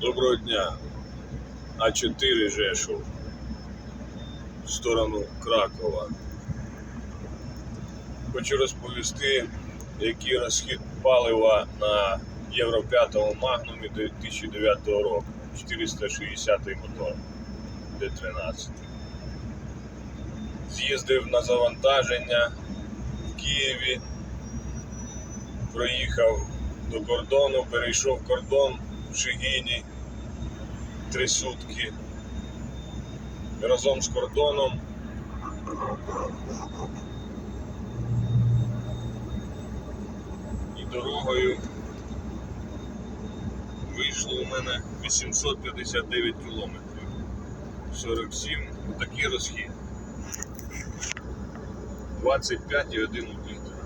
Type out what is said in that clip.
Доброго дня. А4 Жешов. В сторону Кракова. Хочу розповісти, який розхід палива на Євро 5 Магнумі 2009 року. 460 мотор Д13. З'їздив на завантаження в Києві, проїхав до кордону, перейшов кордон в Шигіні три сутки. Разом з кордоном і дорогою вийшло у мене 859 кілометрів. 47 такий розхід. 25,1 літра.